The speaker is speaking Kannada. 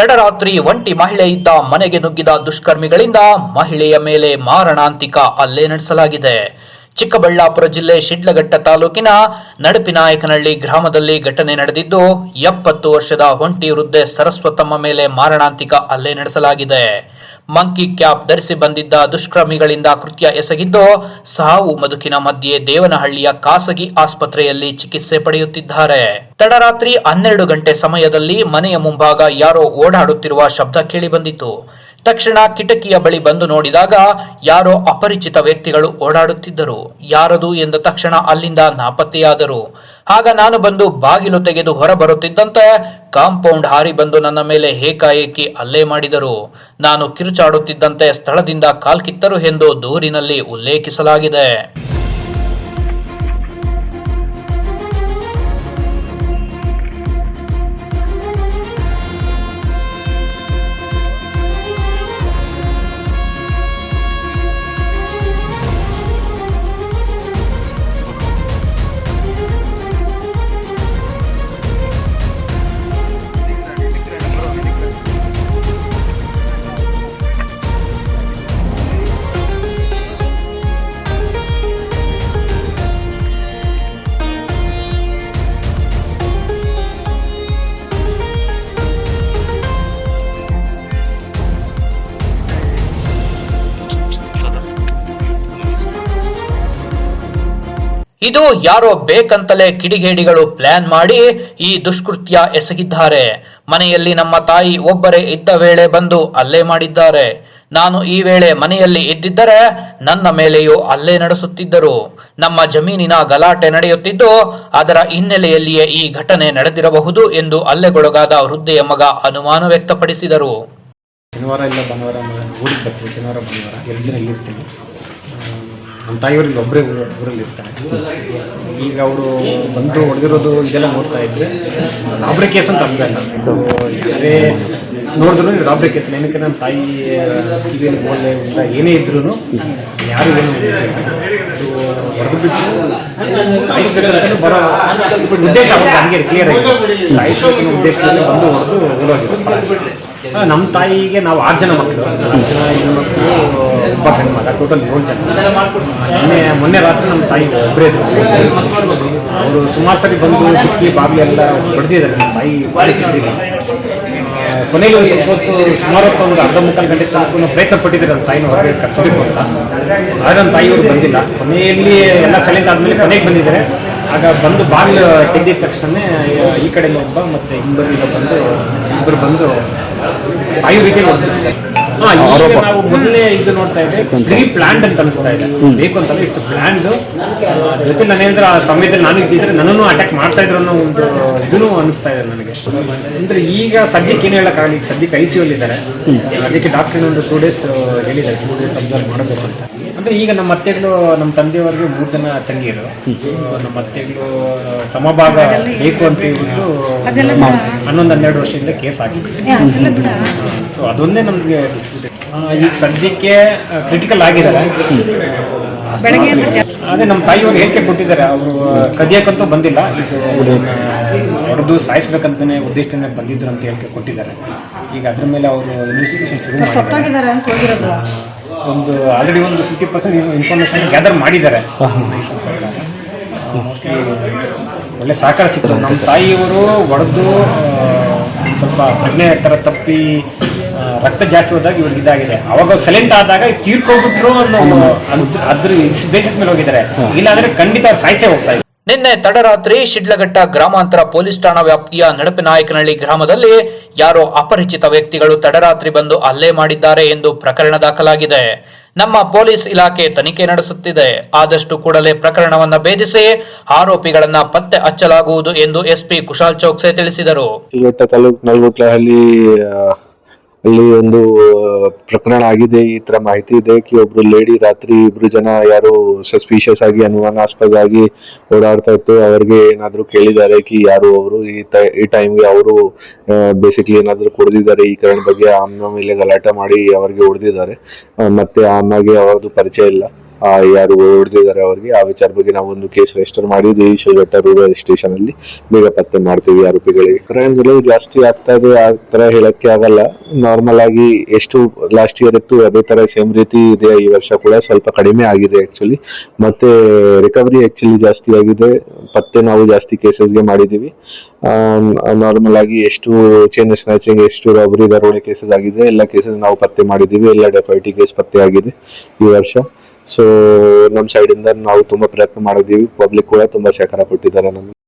ತಡರಾತ್ರಿ ಒಂಟಿ ಮಹಿಳೆ ಇದ್ದ ಮನೆಗೆ ನುಗ್ಗಿದ ದುಷ್ಕರ್ಮಿಗಳಿಂದ ಮಹಿಳೆಯ ಮೇಲೆ ಮಾರಣಾಂತಿಕ ಹಲ್ಲೆ ನಡೆಸಲಾಗಿದೆ. ಚಿಕ್ಕಬಳ್ಳಾಪುರ ಜಿಲ್ಲೆ ಶಿಡ್ಲಘಟ್ಟ ತಾಲೂಕಿನ ನಡುಪಿನಾಯಕನಹಳ್ಳಿ ಗ್ರಾಮದಲ್ಲಿ ಘಟನೆ ನಡೆದಿದ್ದು, ಎಪ್ಪತ್ತು ವರ್ಷದ ಒಂಟಿ ವೃದ್ಧೆ ಸರಸ್ವತಮ್ಮ ಮೇಲೆ ಮಾರಣಾಂತಿಕ ಹಲ್ಲೆ ನಡೆಸಲಾಗಿದೆ. ಮಂಕಿ ಕ್ಯಾಪ್ ಧರಿಸಿ ಬಂದಿದ್ದ ದುಷ್ಕರ್ಮಿಗಳಿಂದ ಕೃತ್ಯ ಎಸಗಿದ್ದು, ಸಾವು ಮದುಕಿನ ಮಧ್ಯೆ ದೇವನಹಳ್ಳಿಯ ಖಾಸಗಿ ಆಸ್ಪತ್ರೆಯಲ್ಲಿ ಚಿಕಿತ್ಸೆ ಪಡೆಯುತ್ತಿದ್ದಾರೆ. ತಡರಾತ್ರಿ ಹನ್ನೆರಡು ಗಂಟೆ ಸಮಯದಲ್ಲಿ ಮನೆಯ ಮುಂಭಾಗ ಯಾರೋ ಓಡಾಡುತ್ತಿರುವ ಶಬ್ದ ಕೇಳಿಬಂದಿತು ತಕ್ಷಣ ಕಿಟಕಿಯ ಬಳಿ ಬಂದು ನೋಡಿದಾಗ ಯಾರೋ ಅಪರಿಚಿತ ವ್ಯಕ್ತಿಗಳು ಓಡಾಡುತ್ತಿದ್ದರು. ಯಾರದು ಎಂದ ತಕ್ಷಣ ಅಲ್ಲಿಂದ ನಾಪತ್ತೆಯಾದರು. ಆಗ ನಾನು ಬಂದು ಬಾಗಿಲು ತೆಗೆದು ಹೊರಬರುತ್ತಿದ್ದಂತೆ ಕಾಂಪೌಂಡ್ ಹಾರಿ ಬಂದು ನನ್ನ ಮೇಲೆ ಏಕಾಏಕಿ ಅಲ್ಲೇ ಮಾಡಿದರು. ನಾನು ಕಿರುಚಾಡುತ್ತಿದ್ದಂತೆ ಸ್ಥಳದಿಂದ ಕಾಲ್ಕಿತ್ತರು ಎಂದು ದೂರಿನಲ್ಲಿ ಉಲ್ಲೇಖಿಸಲಾಗಿದೆ. ಇದು ಯಾರೋ ಬೇಕಂತಲೇ ಕಿಡಿಗೇಡಿಗಳು ಪ್ಲಾನ್ ಮಾಡಿ ಈ ದುಷ್ಕೃತ್ಯ ಎಸಗಿದ್ದಾರೆ. ಮನೆಯಲ್ಲಿ ನಮ್ಮ ತಾಯಿ ಒಬ್ಬರೇ ಇದ್ದ ವೇಳೆ ಬಂದು ಅಲ್ಲೇ ಮಾಡಿದ್ದಾರೆ. ನಾನು ಈ ವೇಳೆ ಮನೆಯಲ್ಲಿ ಇದ್ದಿದ್ದರೆ ನನ್ನ ಮೇಲೆಯೂ ಅಲ್ಲೇ ನಡೆಸುತ್ತಿದ್ದರು. ನಮ್ಮ ಜಮೀನಿನ ಗಲಾಟೆ ನಡೆಯುತ್ತಿದ್ದು ಅದರ ಹಿನ್ನೆಲೆಯಲ್ಲಿಯೇ ಈ ಘಟನೆ ನಡೆದಿರಬಹುದು ಎಂದು ಅಲ್ಲೆಗೊಳಗಾದ ವೃದ್ಧೆಯ ಮಗ ಅನುಮಾನ ವ್ಯಕ್ತಪಡಿಸಿದರು. ಶನಿವಾರ ಇಲ್ಲ ಭಾನುವಾರ ಊರಿಗೆ ಬರ್ತೀವಿ. ಶನಿವಾರ, ಭಾನುವಾರ. ಎರಡು ದಿನ ನಮ್ಮ ತಾಯಿಯವರು ಒಬ್ಬರೇ ಊರಲ್ಲಿ ಇರ್ತಾರೆ. ಈಗ ಅವರು ಬಂದು ಹೊಡೆದಿರೋದು ಇದೆಲ್ಲ ನೋಡ್ತಾ ಇದ್ರೆ ರಾಬ್ರಿ ಕೇಸ್ ಅಂತ ಅರ್ಥ ಇಲ್ಲ. ಅದೇ ನೋಡಿದ್ರು ಇದು ರಾಬ್ರಿ ಕೇಸ್ ಏನಕ್ಕೆ ನಮ್ಮ ತಾಯಿ ಕಿವಿಯಲ್ಲಿ ಮೋಲೆ ಅಂತ ಏನೇ ಇದ್ರು ಯಾರು ಏನು ಹೊಡೆದು ಬಿಟ್ಟು ಬರೋ ಉದ್ದೇಶ ಅವ್ರಿಗೆ ಹಂಗೆ ಕ್ಲಿಯರ್ ಆಗಿದೆ. ಉದ್ದೇಶದಲ್ಲಿ ಬಂದು ಹೊಡೆದು ನಮ್ಮ ತಾಯಿಗೆ ನಾವು ಆರು ಜನ ಮಕ್ಕಳು. ಆರು ಜನ ಹೆಣ್ಮಕ್ಳು ಒಬ್ಬ ಗಂಡು ಮಗ ಟೋಟಲ್ ಏಳು ಜನ. ಮೊನ್ನೆ ಮೊನ್ನೆ ರಾತ್ರಿ ನಮ್ಮ ತಾಯಿ ಒಬ್ಬರೇ ಅವರು ಸುಮಾರು ಸರಿ ಬಂದು ಕಿಟಕಿ ಬಾಗಿಲು ಎಲ್ಲ ಬಡ್ದಿದ್ದಾರೆ. ನಮ್ಮ ತಾಯಿ ಬಾಳಿ ತಿಂದಿದೆ. ಕೊನೆಗೆ ಸ್ವಲ್ಪ ಹೊತ್ತು ಸುಮಾರು ಹೊತ್ತು ಒಂದು ಅರ್ಧ ಮುಕ್ಕಾಲು ಗಂಟೆ ತನಕ ಪ್ರಯತ್ನ ಪಟ್ಟಿದ್ದಾರೆ ನಮ್ಮ ತಾಯಿನ ಹೊರಗಡೆ ಕರ್ಸಬೇಕು ಅಂತ. ಆದರೆ ನಮ್ಮ ತಾಯಿಯವರು ಬಂದಿಲ್ಲ. ಕೊನೆಯಲ್ಲಿ ಎಲ್ಲ ಸೈಲೆಂಟ್ ಆದಮೇಲೆ ಕೊನೆಗೆ ಬಂದಿದ್ದಾರೆ. ಆಗ ಬಂದು ಬಾಗಿಲು ತೆಗೆದಿದ ತಕ್ಷಣ ಈ ಕಡೆಯಿಂದ ಒಬ್ಬ ಮತ್ತೆ ಇಬ್ಬರಿಂದ ಬಂದು ಇಬ್ಬರು ಬಂದು ತಾಯಿ ರೀತಿ ಹಾ, ಈಗ ನಾವು ಮೊದಲೇ ಇದು ನೋಡ್ತಾ ಇದ್ದೆ ಪ್ರೀ ಪ್ಲಾನ್ಡ್ ಅಂತ ಅನಿಸ್ತಾ ಇದೆ. ಬೇಕು ಅಂತಲ್ಲ ಇಷ್ಟು ಪ್ಲಾನ್ಡ್ ಜೊತೆ ನನೇಂದ್ರ ಆ ಸಮಯದಲ್ಲಿ ನಾನು ಇದ್ದಿದ್ರೆ ನನ್ನನ್ನು ಅಟ್ಯಾಕ್ ಮಾಡ್ತಾ ಇದ್ರು ಅನ್ನೋ ಒಂದು ಇದೂ ಅನಿಸ್ತಾ ಇದೆ ನನಗೆ. ಅಂದ್ರೆ ಈಗ ಸದ್ಯಕ್ಕೆ ಏನು ಹೇಳಕ್ಕಾಗಲ್ಲ ಈಗ ಸದ್ಯಕ್ಕೆ ಐ ಸಿ ಇದ್ದಾರೆ. ಅದಕ್ಕೆ ಡಾಕ್ಟರ್ ಒಂದು ಟೂ ಡೇಸ್ ಹೇಳಿದ್ದಾರೆ ಟೂ ಡೇಸ್ ಅಬ್ಸರ್ವ್ ಮಾಡಬೇಕು ಅಂತ. ಅಂದ್ರೆ ಈಗ ನಮ್ಮ ಅತ್ತೆಗಳು ನಮ್ಮ ತಂದೆಯವರಿಗೆ ಮೂರು ಜನ ತಂಗಿಯರು. ನಮ್ಮ ಅತ್ತೆಗಳು ಸಮಭಾಗ ಬೇಕು ಅಂತ ಹೇಳ್ಬಿಟ್ಟು ಹನ್ನೊಂದು ಹನ್ನೆರಡು ವರ್ಷದಿಂದ ಕೇಸ್ ಆಗಿದೆ. ಸೊ ಅದೊಂದೇ ನಮಗೆ ಈಗ ಸದ್ಯಕ್ಕೆ ಕ್ರಿಟಿಕಲ್ ಆಗಿದ್ದಾರೆ. ಅದೇ ನಮ್ಮ ತಾಯಿಯವರು ಹೇಳಿಕೆ ಕೊಟ್ಟಿದ್ದಾರೆ. ಅವರು ಕದಿಯಕ್ಕಂತೂ ಬಂದಿಲ್ಲ. ಇದು ಹೊಡೆದು ಸಾಯಿಸ್ಬೇಕಂತಾನೆ ಉದ್ದೇಶದಿಂದ ಬಂದಿದ್ರು ಅಂತ ಹೇಳಿಕೆ ಕೊಟ್ಟಿದ್ದಾರೆ. ಈಗ ಅದ್ರ ಮೇಲೆ ಅವರು ಇನ್ವೆಸ್ಟಿಗೇಷನ್ ಶುರು ಮಾಡಿದ್ದಾರೆ ಸತ್ತಾಗಿದ್ದಾರೆ ಅಂತ ಹೋಗಿರೋದು. ಒಂದು ಆಲ್ರೆಡಿ ಒಂದು ಫಿಫ್ಟಿ ಪರ್ಸೆಂಟ್ ಇನ್ಫಾರ್ಮೇಶನ್ ಗ್ಯಾದರ್ ಮಾಡಿದ್ದಾರೆ. ಒಳ್ಳೆ ಸಹಕಾರ ಸಿಕ್ತು. ನಮ್ಮ ತಾಯಿಯವರು ಹೊಡೆದು ಸ್ವಲ್ಪ ಪ್ರಜ್ಞೆ ಥರ ತಪ್ಪಿ ರಕ್ತ ಜಾಸ್ತಿ ಹೋದಾಗ ಇವ್ರಿಗೆ ಇದಾಗಿದೆ. ಅವಾಗ ಸೈಲೆಂಟ್ ಆದಾಗ ತೀರ್ಕೊಬಿಟ್ರು ಅನ್ನೋ ಅದ್- ಅದ್ರ ಬೇಸಿಸ್ ಮೇಲೆ ಹೋಗಿದ್ದಾರೆ. ಇಲ್ಲಾಂದ್ರೆ ಖಂಡಿತ ಅವ್ರು ಸಾಯಿಸೇ ಹೋಗ್ತಾ ಇದೆ ನಿನ್ನೆ ತಡರಾತ್ರಿ ಶಿಡ್ಲಘಟ್ಟ ಗ್ರಾಮಾಂತರ ಪೊಲೀಸ್ ಠಾಣಾ ವ್ಯಾಪ್ತಿಯ ನಡಪಿನಾಯಕನಹಳ್ಳಿ ಗ್ರಾಮದಲ್ಲಿ ಯಾರೋ ಅಪರಿಚಿತ ವ್ಯಕ್ತಿಗಳು ತಡರಾತ್ರಿ ಬಂದು ಹಲ್ಲೆ ಮಾಡಿದ್ದಾರೆ ಎಂದು ಪ್ರಕರಣ ದಾಖಲಾಗಿದೆ. ನಮ್ಮ ಪೊಲೀಸ್ ಇಲಾಖೆ ತನಿಖೆ ನಡೆಸುತ್ತಿದೆ. ಆದಷ್ಟು ಕೂಡಲೇ ಪ್ರಕರಣವನ್ನ ಭೇದಿಸಿ ಆರೋಪಿಗಳನ್ನ ಪತ್ತೆ ಹಚ್ಚಲಾಗುವುದು ಎಂದು ಎಸ್ಪಿ ಕುಶಾಲ್ ಚೌಕ್ಸೆ ತಿಳಿಸಿದರು. ಶಿಡ್ಲಘಟ್ಟ ತಾಲೂಕು ನಲ್ಗುಟ್ಲಹಳ್ಳಿ ಅಲ್ಲಿ ಒಂದು ಪ್ರಕರಣ ಆಗಿದೆ, ಈ ತರ ಮಾಹಿತಿ ಇದೆ ಕಿ ಒಬ್ರು ಲೇಡಿ ರಾತ್ರಿ ಇಬ್ರು ಜನ ಯಾರು ಸಸ್ಪಿಷಿಯಸ್ ಆಗಿ, ಅನುಮಾನಾಸ್ಪದ ಆಗಿ ಓಡಾಡ್ತಾ ಇತ್ತು. ಅವ್ರಿಗೆ ಏನಾದ್ರು ಕೇಳಿದ್ದಾರೆ ಕಿ ಯಾರು ಅವರು? ಈ ಈ ಟೈಮ್ಗೆ ಅವರು ಬೇಸಿಕ್ಲಿ ಏನಾದ್ರು ಕುಡಿದಿದ್ದಾರೆ ಈ ಕಾರಣ ಬಗ್ಗೆ ಆಮ್ನ ಮೇಲೆ ಗಲಾಟೆ ಮಾಡಿ ಅವರಿಗೆ ಹೊಡೆದಿದ್ದಾರೆ. ಮತ್ತೆ ಆಮ್ನಾಗೆ ಅವ್ರದ್ದು ಪರಿಚಯ ಇಲ್ಲ. ಯಾರು ಹೊಡೆದಿದ್ದಾರೆ ಅವರಿಗೆ, ಆ ವಿಚಾರ ಬಗ್ಗೆ ನಾವು ಒಂದು ಕೇಸ್ ರಿಜಿಸ್ಟರ್ ಮಾಡಿ ಶಿಲ್ಘಟ್ಟ ರೂರಲ್ ಸ್ಟೇಷನ್ ಅಲ್ಲಿ. ಬೇಗ ಪತ್ತೆ ಮಾಡ್ತೀವಿ ಆರೋಪಿಗಳಿಗೆ. ಕ್ರೈಮ್ಗಳು ಜಾಸ್ತಿ ಆಗ್ತಾ ಇದೆ, ಆ ತರ ಹೇಳಕ್ಕೆ ಆಗಲ್ಲ. ನಾರ್ಮಲ್ ಆಗಿ ಎಷ್ಟು ಲಾಸ್ಟ್ ಇಯರ್ ಇತ್ತು, ಅದೇ ತರ ಸೇಮ್ ರೀತಿ ಇದೆ, ಈ ವರ್ಷ ಕೂಡ ಸ್ವಲ್ಪ ಕಡಿಮೆ ಆಗಿದೆ ಆಕ್ಚುಲಿ ಮತ್ತೆ ರಿಕವರಿ ಆಕ್ಚುಲಿ ಜಾಸ್ತಿ ಆಗಿದೆ, ಪತ್ತೆ ನಾವು ಜಾಸ್ತಿ ಕೇಸಸ್ಗೆ ಮಾಡಿದೀವಿ ನಾರ್ಮಲ್ ಆಗಿ ಎಷ್ಟು ಚೇಂಜ್ ಸ್ನ್ಯಾಚಿಂಗ್ ಎಷ್ಟು ರಾಬರಿ ದರೋಡೆ ಕೇಸಸ್ ಆಗಿದೆ, ಎಲ್ಲ ಕೇಸಸ್ ನಾವು ಪತ್ತೆ ಮಾಡಿದೀವಿ ಎಲ್ಲ ಡೆಫೈಟಿ ಕೇಸ್ ಪತ್ತೆ ಆಗಿದೆ ಈ ವರ್ಷ. ಸೊ ನಮ್ಮ ಸೈಡಿಂದ ನಾವು ತುಂಬಾ ಪ್ರಯತ್ನ ಮಾಡಿದೀವಿ ಪಬ್ಲಿಕ್ ಕೂಡ ತುಂಬಾ ಸಹಕಾರ ಕೊಟ್ಟಿದ್ದಾರೆ ನಮಗೆ.